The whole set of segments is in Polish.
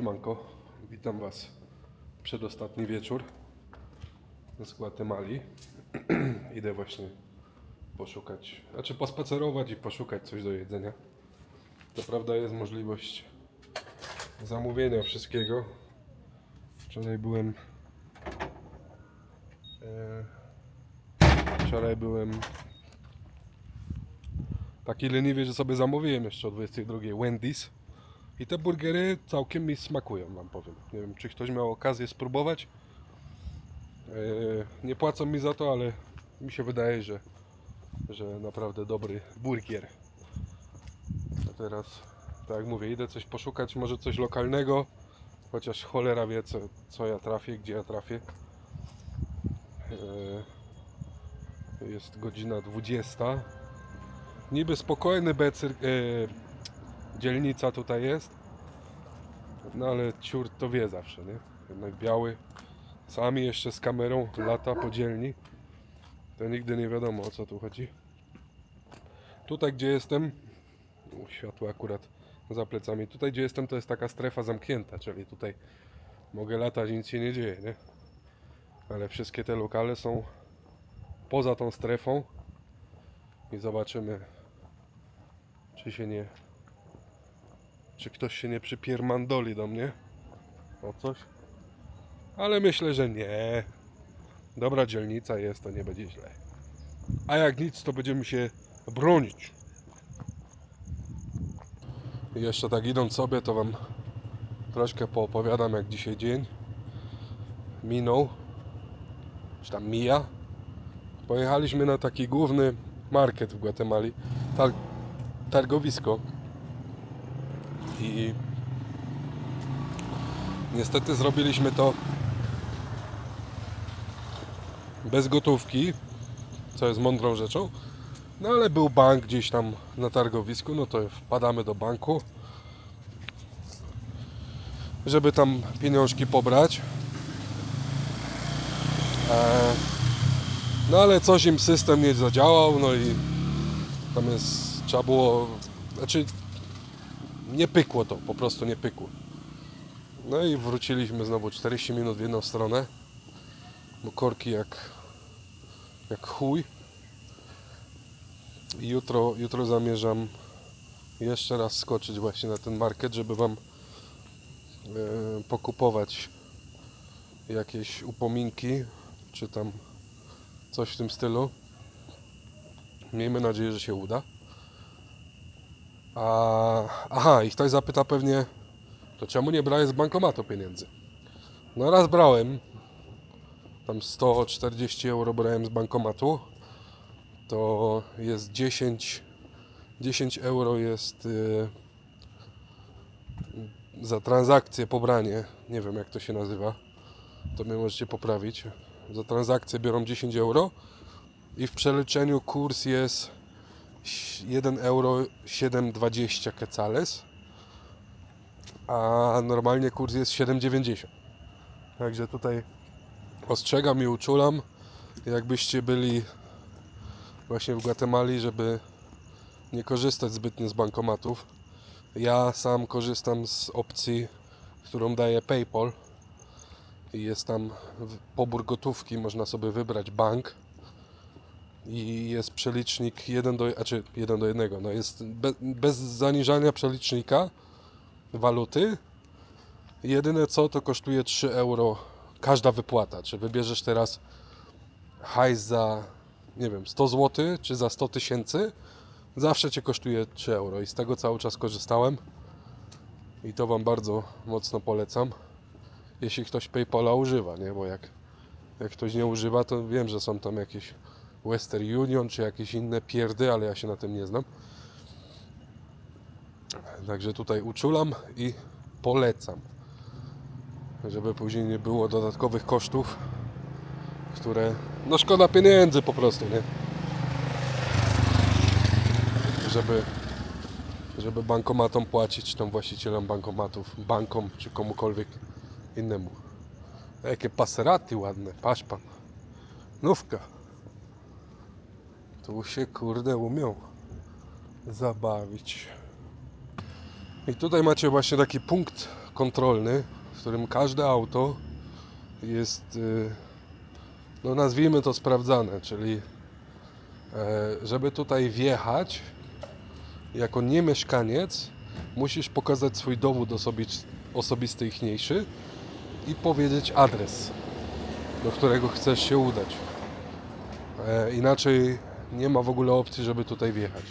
Siemanko, witam Was przedostatni wieczór z Gwatemali. Idę właśnie poszukać, znaczy pospacerować i poszukać coś do jedzenia. To prawda jest możliwość zamówienia wszystkiego. Wczoraj byłem e, wczoraj byłem taki leniwy, że sobie zamówiłem jeszcze o 22 Wendy's. I te burgery całkiem mi smakują, wam powiem. Nie wiem, czy ktoś miał okazję spróbować. Yy, nie płacą mi za to, ale mi się wydaje, że, że naprawdę dobry burgier. A teraz, tak jak mówię, idę coś poszukać, może coś lokalnego. Chociaż cholera wie, co, co ja trafię, gdzie ja trafię. Yy, jest godzina 20. Niby spokojny becyr, yy, dzielnica tutaj jest. No ale ciur to wie zawsze, nie? Jednak biały, sami jeszcze z kamerą lata po dzielni. To nigdy nie wiadomo o co tu chodzi. Tutaj gdzie jestem, światło akurat za plecami, tutaj gdzie jestem to jest taka strefa zamknięta, czyli tutaj mogę latać, nic się nie dzieje, nie? Ale wszystkie te lokale są poza tą strefą i zobaczymy czy się nie czy ktoś się nie przypiermandoli do mnie o coś. Ale myślę, że nie. Dobra dzielnica jest, to nie będzie źle. A jak nic, to będziemy się bronić. I jeszcze tak idąc sobie, to wam troszkę poopowiadam, jak dzisiaj dzień minął. Czy tam mija. Pojechaliśmy na taki główny market w Gwatemali. Tar- targowisko. I niestety zrobiliśmy to bez gotówki, co jest mądrą rzeczą. No ale był bank gdzieś tam na targowisku, no to wpadamy do banku, żeby tam pieniążki pobrać. E, No ale coś im system nie zadziałał, no i tam jest, trzeba było, znaczy nie pykło to, po prostu nie pykło. No i wróciliśmy znowu 40 minut w jedną stronę, bo korki jak, jak chuj. I jutro, jutro zamierzam jeszcze raz skoczyć właśnie na ten market, żeby Wam e, pokupować jakieś upominki, czy tam coś w tym stylu. Miejmy nadzieję, że się uda. A, aha, i ktoś zapyta pewnie, to czemu nie brałeś z bankomatu pieniędzy? No raz brałem, tam 140 euro brałem z bankomatu, to jest 10, 10 euro jest y, za transakcję, pobranie, nie wiem jak to się nazywa, to mnie możecie poprawić. Za transakcję biorą 10 euro i w przeliczeniu kurs jest 1 euro 7,20 quetzales, a normalnie kurs jest 7,90. Także tutaj ostrzegam i uczulam, jakbyście byli właśnie w Gwatemali, żeby nie korzystać zbytnio z bankomatów. Ja sam korzystam z opcji, którą daje PayPal i jest tam pobór gotówki, można sobie wybrać bank i jest przelicznik 1 do, znaczy 1 do 1, no jest be, bez zaniżania przelicznika waluty. Jedyne co to kosztuje 3 euro każda wypłata. Czy wybierzesz teraz hajs za nie wiem 100 zł czy za 100 tysięcy, zawsze cię kosztuje 3 euro i z tego cały czas korzystałem i to Wam bardzo mocno polecam. Jeśli ktoś PayPala używa, nie? Bo jak, jak ktoś nie używa, to wiem, że są tam jakieś Western Union czy jakieś inne pierdy, ale ja się na tym nie znam. Także tutaj uczulam i polecam, żeby później nie było dodatkowych kosztów, które no szkoda pieniędzy po prostu, nie? Żeby żeby bankomatom płacić, tam właścicielom bankomatów, bankom, czy komukolwiek innemu. Jakie paseraty ładne, patrz pan. Nówka. Tu się kurde umią zabawić. I tutaj macie właśnie taki punkt kontrolny, w którym każde auto jest, y, no nazwijmy to sprawdzane, czyli e, żeby tutaj wjechać, jako niemieszkaniec, musisz pokazać swój dowód osobisty ichniejszy i powiedzieć adres, do którego chcesz się udać. E, inaczej nie ma w ogóle opcji, żeby tutaj wjechać.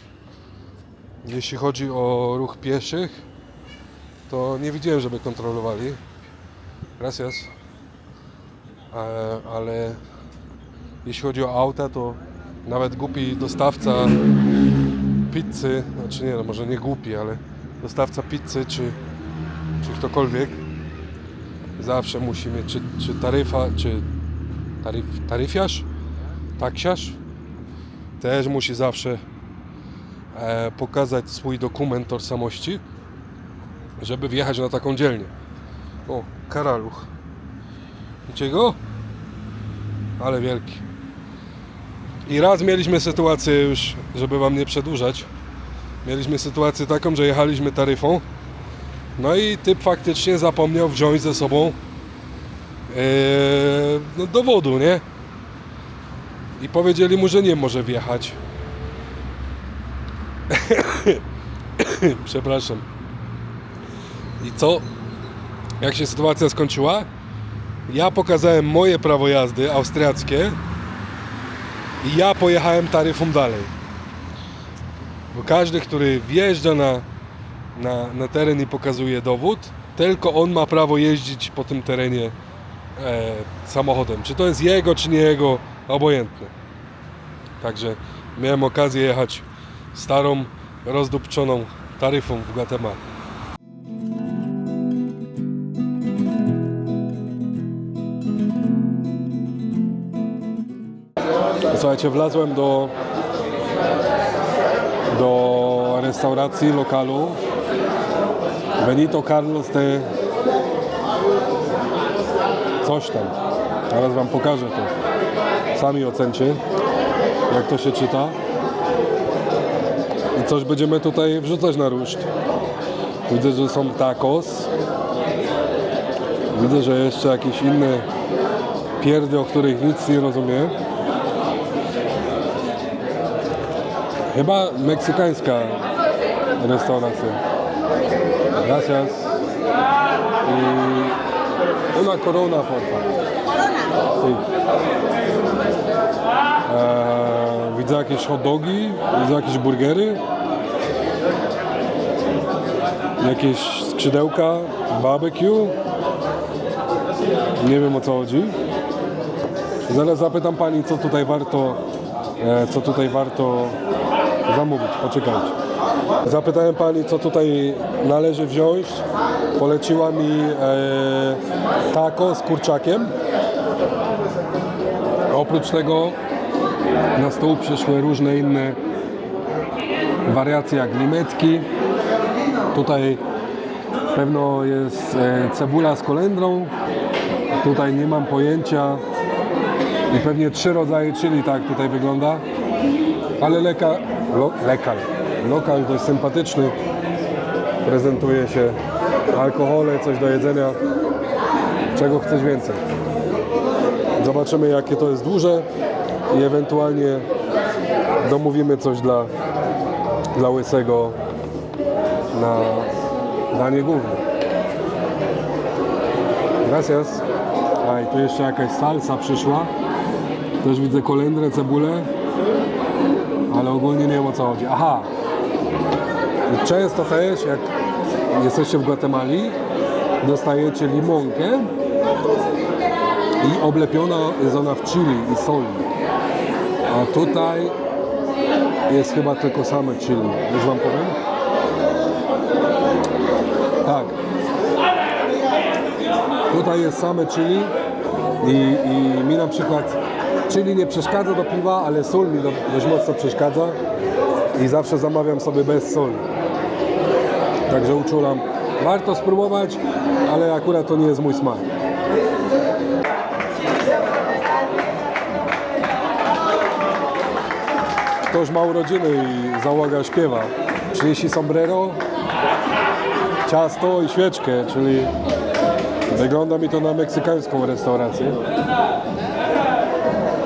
Jeśli chodzi o ruch pieszych, to nie widziałem, żeby kontrolowali. Gracias. E, ale jeśli chodzi o auta, to nawet głupi dostawca pizzy, znaczy nie no, może nie głupi, ale dostawca pizzy czy, czy ktokolwiek zawsze musi mieć, czy, czy taryfa, czy taryf, taryfiarz, taksiarz też musi zawsze e, pokazać swój dokument tożsamości, żeby wjechać na taką dzielnię. O, karaluch. Widzicie go? Ale wielki. I raz mieliśmy sytuację już, żeby wam nie przedłużać. Mieliśmy sytuację taką, że jechaliśmy taryfą. No i typ faktycznie zapomniał wziąć ze sobą e, no, dowodu, nie? I powiedzieli mu, że nie może wjechać. Przepraszam. I co? Jak się sytuacja skończyła? Ja pokazałem moje prawo jazdy austriackie i ja pojechałem taryfą dalej. Bo każdy, który wjeżdża na, na, na teren i pokazuje dowód, tylko on ma prawo jeździć po tym terenie e, samochodem. Czy to jest jego, czy nie jego, obojętne. Także miałem okazję jechać starą, rozdupczoną taryfą w Guatemala. Słuchajcie, wlazłem do do restauracji, lokalu Benito Carlos de coś tam. Teraz wam pokażę to. Sami ocencie, jak to się czyta. I coś będziemy tutaj wrzucać na ruszt. Widzę, że są tacos. Widzę, że jeszcze jakieś inne pierdy, o których nic nie rozumiem. Chyba meksykańska restauracja. Gracias. I una corona, por favor. Sí. Eee, widzę jakieś hot dogi, widzę jakieś burgery, jakieś skrzydełka, barbecue. Nie wiem o co chodzi. Zaraz zapytam pani, co tutaj warto, e, co tutaj warto zamówić. Poczekajcie. Zapytałem pani, co tutaj należy wziąć. Poleciła mi e, taco z kurczakiem. Oprócz tego na stół przyszły różne inne wariacje jak limetki. Tutaj pewno jest e, cebula z kolendrą. Tutaj nie mam pojęcia. I pewnie trzy rodzaje chili, tak tutaj wygląda. Ale leka, lo, lekal, lokal dość sympatyczny. Prezentuje się alkohole, coś do jedzenia. Czego chcesz więcej? Zobaczymy jakie to jest duże i ewentualnie domówimy coś dla, dla łysego na danie główne. Gracias. A i tu jeszcze jakaś salsa przyszła. Też widzę kolendrę, cebulę, ale ogólnie nie wiem o co chodzi. Aha! I Często też, jak jesteście w Gwatemali, dostajecie limonkę i oblepiona jest ona w chili i soli. A tutaj jest chyba tylko same chili. Już wam powiem? Tak. Tutaj jest same chili i, i mi na przykład chili nie przeszkadza do piwa, ale sól mi do, dość mocno przeszkadza i zawsze zamawiam sobie bez soli. Także uczulam. Warto spróbować, ale akurat to nie jest mój smak. Ktoś ma urodziny i załoga śpiewa. Przynieśli sombrero, ciasto i świeczkę, czyli wygląda mi to na meksykańską restaurację.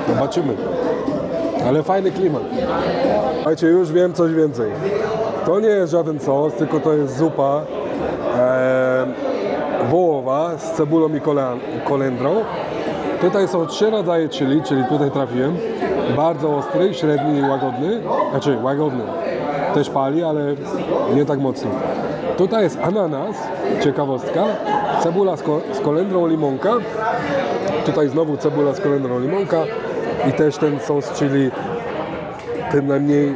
Zobaczymy. Ale fajny klimat. Słuchajcie, już wiem coś więcej. To nie jest żaden sos, tylko to jest zupa e, wołowa z cebulą i kolendrą. Tutaj są trzy rodzaje chili, czyli tutaj trafiłem. Bardzo ostry, średni i łagodny. Znaczy łagodny. Też pali, ale nie tak mocno. Tutaj jest ananas, ciekawostka. Cebula z, ko- z kolendrą limonka. Tutaj znowu cebula z kolendrą limonka. I też ten sos chili, ten najmniej em,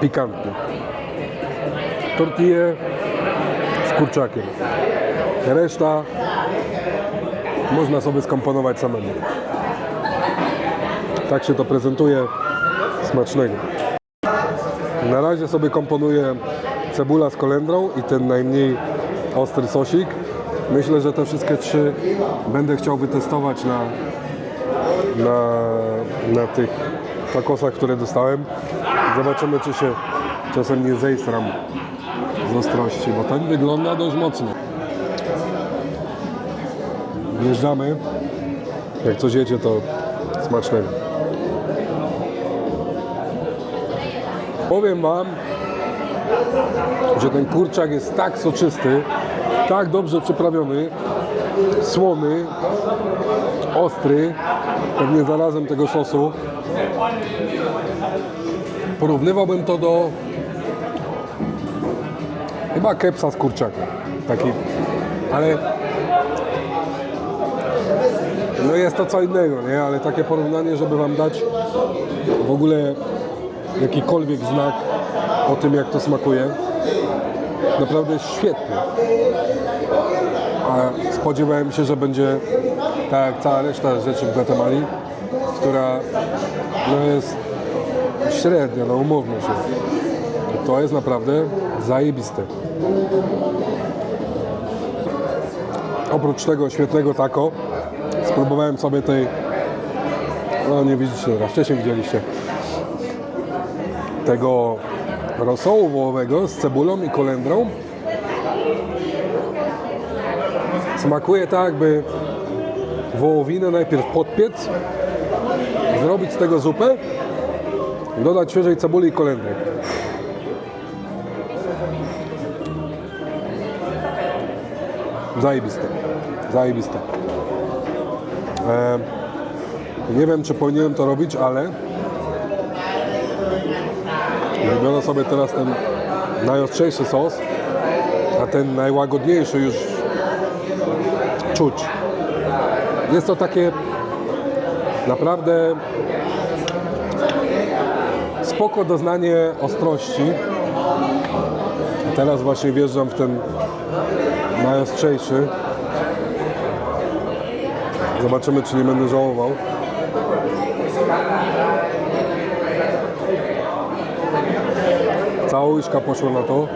pikantny. Tortille z kurczakiem. Reszta można sobie skomponować samemu. Tak się to prezentuje. Smacznego. Na razie sobie komponuję cebula z kolendrą i ten najmniej ostry sosik. Myślę, że te wszystkie trzy będę chciał wytestować na, na, na tych takosach, które dostałem. Zobaczymy, czy się czasem nie zejstram z ostrości, bo ten wygląda dość mocno. Wjeżdżamy. Jak coś jecie, to smacznego. Powiem Wam, że ten kurczak jest tak soczysty, tak dobrze przyprawiony, słony, ostry, pewnie zarazem tego sosu. Porównywałbym to do chyba kepsa z kurczaka. Taki, ale no jest to co innego, nie? Ale takie porównanie, żeby Wam dać w ogóle jakikolwiek znak o tym, jak to smakuje. Naprawdę świetny. A spodziewałem się, że będzie tak cała reszta rzeczy w Guatemali, która no jest średnia, no umówmy się. To jest naprawdę zajebiste. Oprócz tego świetnego taco, spróbowałem sobie tej, no nie widzicie teraz, wcześniej widzieliście, tego rosołu wołowego z cebulą i kolendrą. Smakuje tak, jakby wołowinę najpierw podpiec, zrobić z tego zupę, dodać świeżej cebuli i kolendry. Zajebiste. Zajebiste. E, nie wiem, czy powinienem to robić, ale Biorę sobie teraz ten najostrzejszy sos, a ten najłagodniejszy już czuć. Jest to takie naprawdę spoko doznanie ostrości. Teraz właśnie wjeżdżam w ten najostrzejszy. Zobaczymy, czy nie będę żałował. Cała łyżka poszła na to.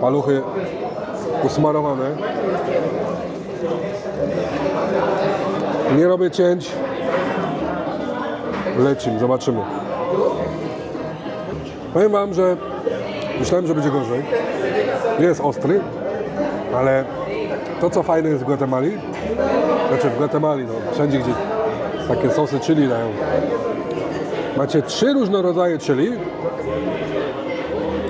Paluchy usmarowane. Nie robię cięć. Lecim, zobaczymy. Powiem Wam, że myślałem, że będzie gorzej. Nie jest ostry, ale to co fajne jest w Guatemali, znaczy w Guatemali, no, wszędzie gdzie takie sosy chili dają, Macie trzy różne rodzaje chili.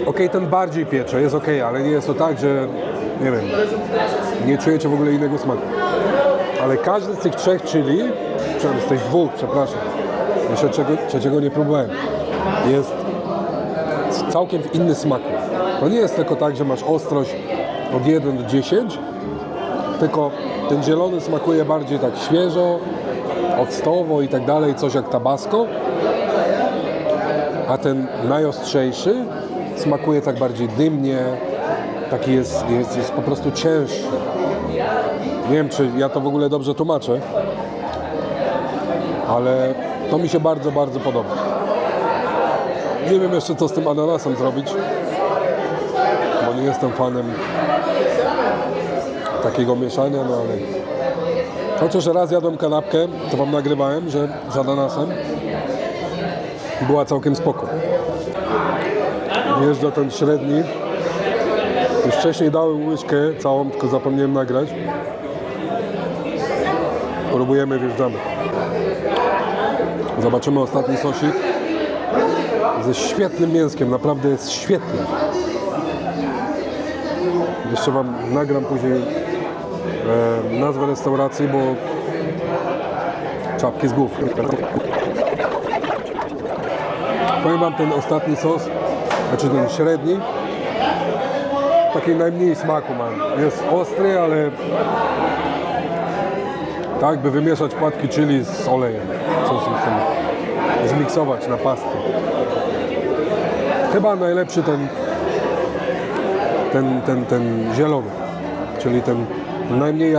Ok, ten bardziej piecze, jest ok, ale nie jest to tak, że nie wiem, nie czujecie w ogóle innego smaku. Ale każdy z tych trzech chili, z tych dwóch, przepraszam, jeszcze czego, trzeciego nie próbowałem, jest całkiem w inny smaku. To nie jest tylko tak, że masz ostrość od 1 do 10, tylko ten zielony smakuje bardziej tak świeżo, octowo i tak dalej, coś jak tabasco, a ten najostrzejszy smakuje tak bardziej dymnie, taki jest, jest, jest po prostu cięższy. Nie wiem, czy ja to w ogóle dobrze tłumaczę, ale to mi się bardzo, bardzo podoba. Nie wiem jeszcze, co z tym ananasem zrobić, bo nie jestem fanem takiego mieszania, no ale... Chociaż raz jadłem kanapkę, to wam nagrywałem, że z ananasem była całkiem spoko. Wjeżdża ten średni Już wcześniej dałem łyżkę całą, tylko zapomniałem nagrać. Próbujemy, wjeżdżamy. Zobaczymy ostatni sosik. Ze świetnym mięskiem, naprawdę jest świetny. Jeszcze Wam nagram później e, nazwę restauracji, bo czapki z głów. Powiem Wam ten ostatni sos, znaczy ten średni, taki najmniej smaku mam. Jest ostry, ale tak by wymieszać płatki chili z olejem. Z tym zmiksować na pastę. Chyba najlepszy ten, ten, ten, ten zielony, czyli ten najmniej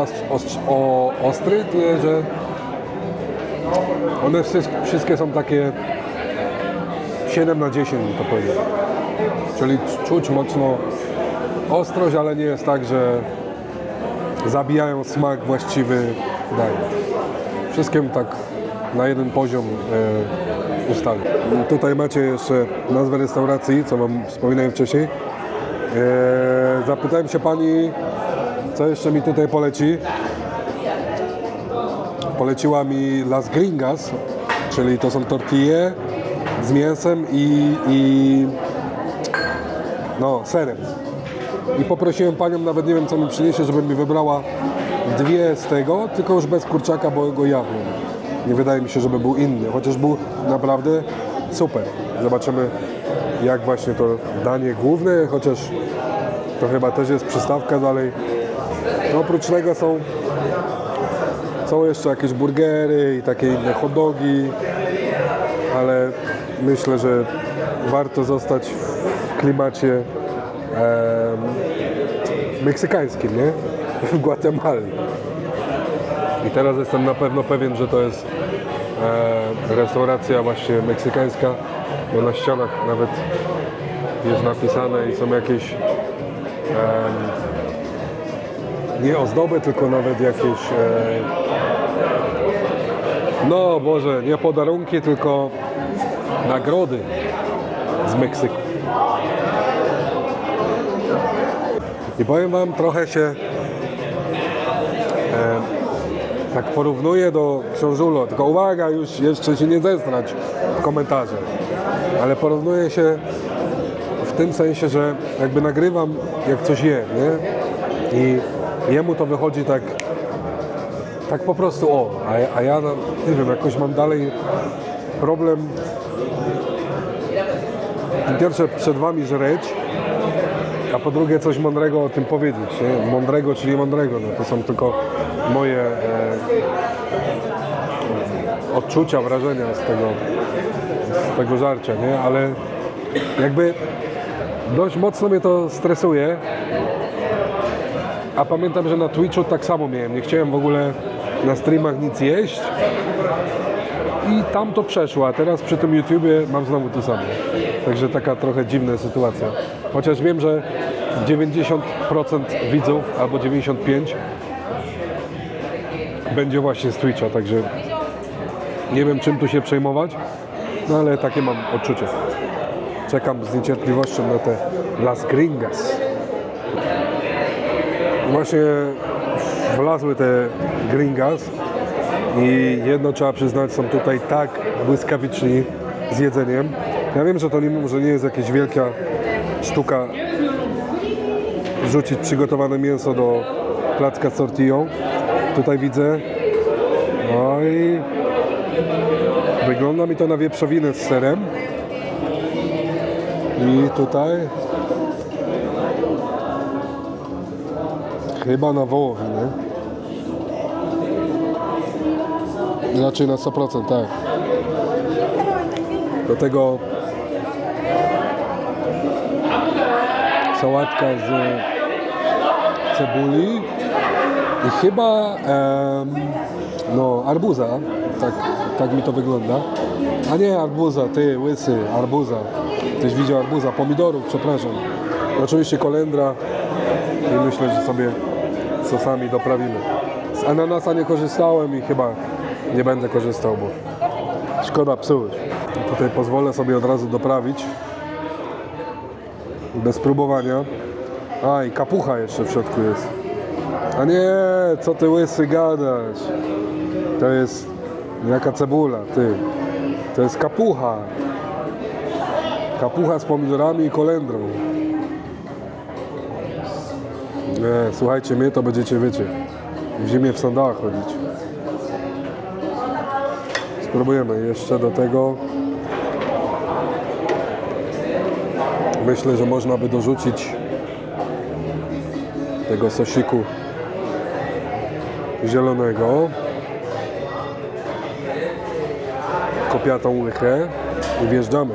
ostry, tyle że one wszy- wszystkie są takie 7 na 10 bym to powiedział. Czyli czuć mocno ostrość, ale nie jest tak, że zabijają smak właściwy dania. Wszystkim tak na jeden poziom e, ustali. Tutaj macie jeszcze nazwę restauracji, co Wam wspominałem wcześniej. E, zapytałem się Pani, co jeszcze mi tutaj poleci. Poleciła mi Las Gringas, czyli to są tortille z mięsem i, i no, serem. I poprosiłem panią, nawet nie wiem co mi przyniesie, żeby mi wybrała dwie z tego, tylko już bez kurczaka, bo go jadłem. Nie wydaje mi się, żeby był inny, chociaż był naprawdę super. Zobaczymy jak właśnie to danie główne, chociaż to chyba też jest przystawka dalej. No, oprócz tego są, są jeszcze jakieś burgery i takie inne hot dogi, ale myślę, że warto zostać w klimacie em, meksykańskim, nie? W Gwatemali. I teraz jestem na pewno pewien, że to jest e, restauracja właśnie meksykańska, bo na ścianach nawet jest napisane i są jakieś em, nie ozdoby, tylko nawet jakieś e, no Boże, nie podarunki, tylko nagrody z Meksyku. I powiem Wam, trochę się e, tak porównuję do książulo, tylko uwaga, już jeszcze się nie zestrać w komentarzach, ale porównuję się w tym sensie, że jakby nagrywam jak coś je, nie? I jemu to wychodzi tak tak po prostu o, a, ja- a ja nie wiem, jakoś mam dalej problem pierwsze przed wami żreć, a po drugie coś mądrego o tym powiedzieć, nie? Mądrego, czyli mądrego, no to są tylko moje e, odczucia, wrażenia z tego, z tego żarcia, nie? Ale jakby dość mocno mnie to stresuje, a pamiętam, że na Twitchu tak samo miałem. Nie chciałem w ogóle na streamach nic jeść. I tam to przeszło, a teraz przy tym YouTubie mam znowu to samo. Także taka trochę dziwna sytuacja. Chociaż wiem, że 90% widzów albo 95% będzie właśnie z Twitcha, także nie wiem czym tu się przejmować, no ale takie mam odczucie. Czekam z niecierpliwością na te Las Gringas. Właśnie wlazły te gringas i jedno trzeba przyznać, są tutaj tak błyskawiczni z jedzeniem. Ja wiem, że to nie, może nie jest jakaś wielka sztuka wrzucić przygotowane mięso do placka z tortillą. Tutaj widzę. No i wygląda mi to na wieprzowinę z serem. I tutaj Chyba na wołowinę. Raczej na 100%, tak. Do tego sałatka z cebuli i chyba em, no, arbuza. Tak, tak mi to wygląda. A nie arbuza, ty łysy, arbuza. Ktoś widział arbuza, pomidorów, przepraszam. Oczywiście kolendra i myślę, że sobie sosami doprawimy. Z ananasa nie korzystałem i chyba nie będę korzystał, bo szkoda psuć. Tutaj pozwolę sobie od razu doprawić bez próbowania. A i kapucha jeszcze w środku jest. A nie, co ty łysy gadasz? To jest jaka cebula, ty. To jest kapucha. Kapucha z pomidorami i kolendrą. Nie, słuchajcie, mnie to będziecie, wiecie, w zimie w sandałach chodzić. Spróbujemy jeszcze do tego. Myślę, że można by dorzucić tego sosiku zielonego. Kopiatą łychę i wjeżdżamy.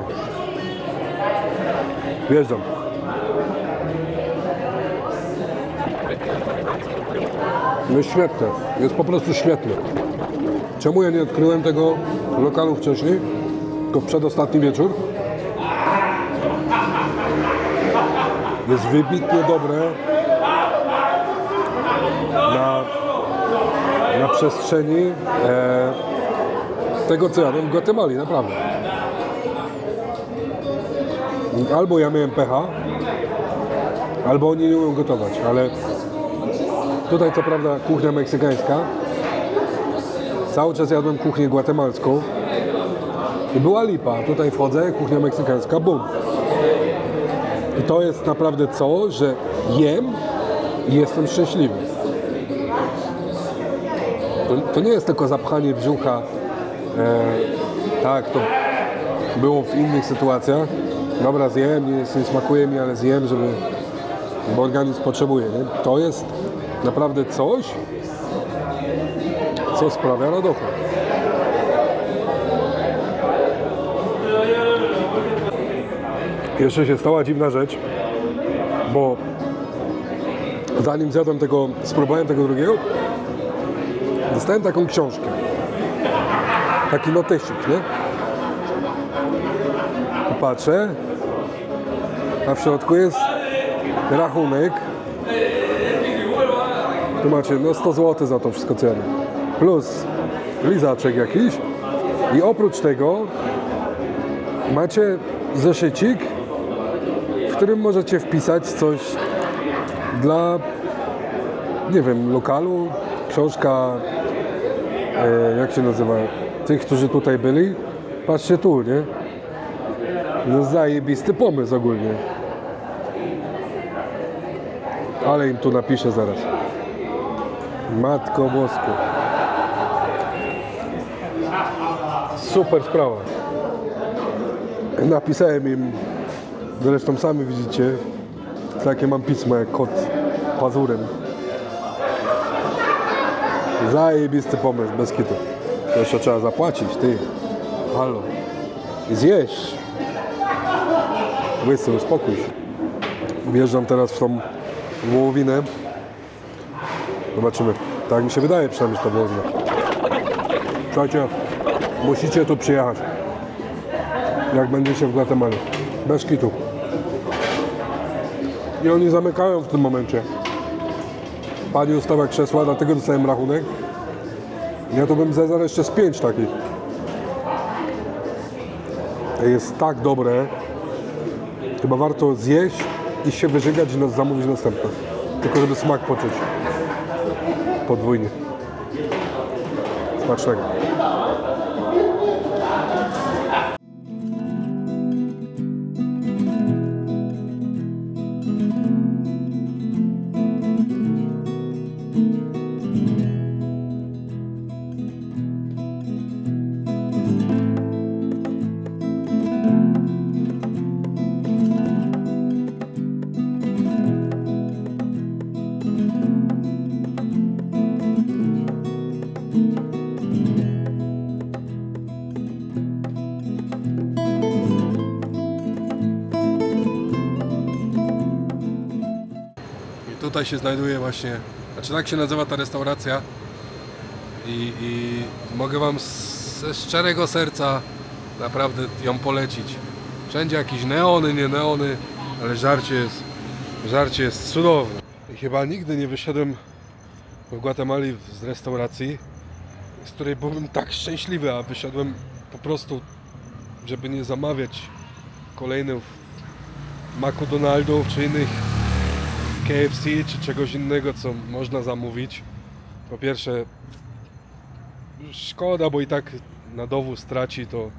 Wjeżdżam. No świetne, jest po prostu świetne. Czemu ja nie odkryłem tego lokalu wcześniej? Tylko w przedostatni wieczór. Jest wybitnie dobre na, na przestrzeni e, tego, co jadłem w Gwatemali, naprawdę. Albo ja miałem pecha, albo oni nie umieją gotować, ale tutaj co prawda kuchnia meksykańska, cały czas jadłem kuchnię gwatemalską i była lipa. Tutaj wchodzę, kuchnia meksykańska, bum. I to jest naprawdę co, że jem i jestem szczęśliwy. To, to nie jest tylko zapchanie brzucha. E, tak, to było w innych sytuacjach. Dobra, zjem, nie, nie smakuje mi, ale zjem, żeby, bo organizm potrzebuje. Nie? To jest naprawdę coś, co sprawia radochę. Jeszcze się stała dziwna rzecz, bo zanim zjadłem tego, spróbowałem tego drugiego, dostałem taką książkę. Taki notesik, nie? I patrzę, a w środku jest rachunek. Tu macie no 100 zł za to wszystko ceny. Plus lizaczek jakiś. I oprócz tego macie zeszycik, w którym możecie wpisać coś dla, nie wiem, lokalu, książka, e, jak się nazywa, tych, którzy tutaj byli. Patrzcie tu, nie? No zajebisty pomysł ogólnie. Ale im tu napiszę zaraz. Matko Bosko. Super sprawa. Napisałem im, zresztą sami widzicie, takie mam pismo jak kot pazurem. Zajebisty pomysł, bez kitu. Jeszcze trzeba zapłacić, ty. Halo. Zjeść. Łysy, uspokój się. Wjeżdżam teraz w tą wołowinę. Zobaczymy. Tak mi się wydaje przynajmniej, że to wołowina. Słuchajcie, musicie tu przyjechać. Jak będziecie w Gwatemali. Bez kitu. I oni zamykają w tym momencie. Pani ustawia krzesła, dlatego dostałem rachunek. Ja to bym zezar jeszcze z pięć takich. Jest tak dobre. Chyba warto zjeść i się wyżygać i zamówić następne. Tylko żeby smak poczuć. Podwójnie. Smacznego. Tutaj się znajduje właśnie, znaczy tak się nazywa ta restauracja i, i mogę Wam ze szczerego serca naprawdę ją polecić. Wszędzie jakieś neony, nie neony, ale żarcie jest, żarcie jest cudowne. I chyba nigdy nie wyszedłem w Gwatemali z restauracji, z której byłbym tak szczęśliwy, a wyszedłem po prostu, żeby nie zamawiać kolejnych McDonaldów czy innych KFC czy czegoś innego, co można zamówić. Po pierwsze, szkoda, bo i tak na dowóz traci to,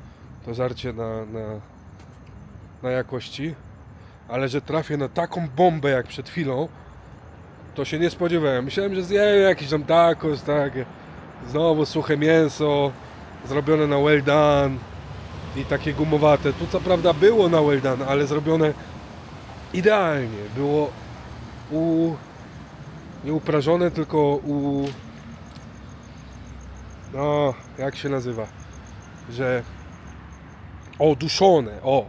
to żarcie na, na, na jakości. Ale że trafię na taką bombę jak przed chwilą, to się nie spodziewałem. Myślałem, że zjem jakiś tam tacos, tak. Znowu suche mięso, zrobione na well done i takie gumowate. Tu co prawda było na well done, ale zrobione idealnie. Było u... nie uprażone, tylko u... No, jak się nazywa? Że... O, duszone, o!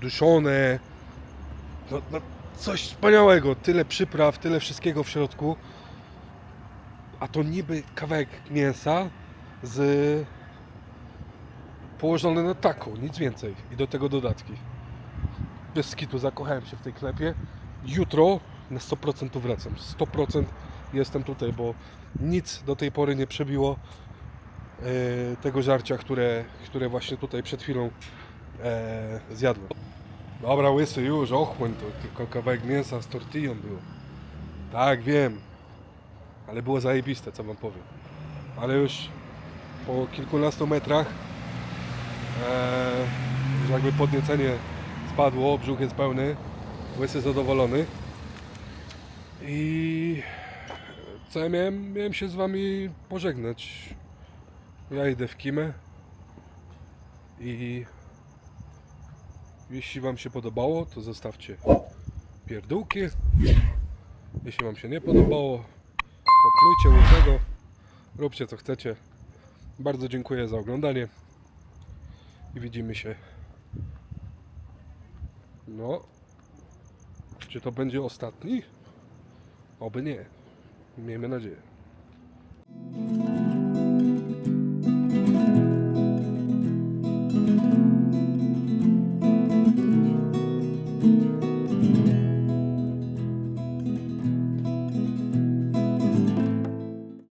Duszone. No, no, coś wspaniałego. Tyle przypraw, tyle wszystkiego w środku. A to niby kawałek mięsa z położony na taką, nic więcej. I do tego dodatki. Bez skitu zakochałem się w tej klepie. Jutro na 100% wracam. 100% jestem tutaj, bo nic do tej pory nie przebiło e, tego żarcia, które, które właśnie tutaj przed chwilą e, zjadłem. Dobra, łysy już, ochłoń to, tylko kawałek mięsa z tortillą było. Tak, wiem. Ale było zajebiste, co wam powiem. Ale już po kilkunastu metrach e, jakby podniecenie spadło, brzuch jest pełny, łysy zadowolony. I co ja miałem? Miałem się z wami pożegnać. Ja idę w kimę i jeśli Wam się podobało, to zostawcie pierdółki. Jeśli Wam się nie podobało, poplujcie łysego, róbcie co chcecie. Bardzo dziękuję za oglądanie i widzimy się. No, czy to będzie ostatni? 哦，不念，免免得这。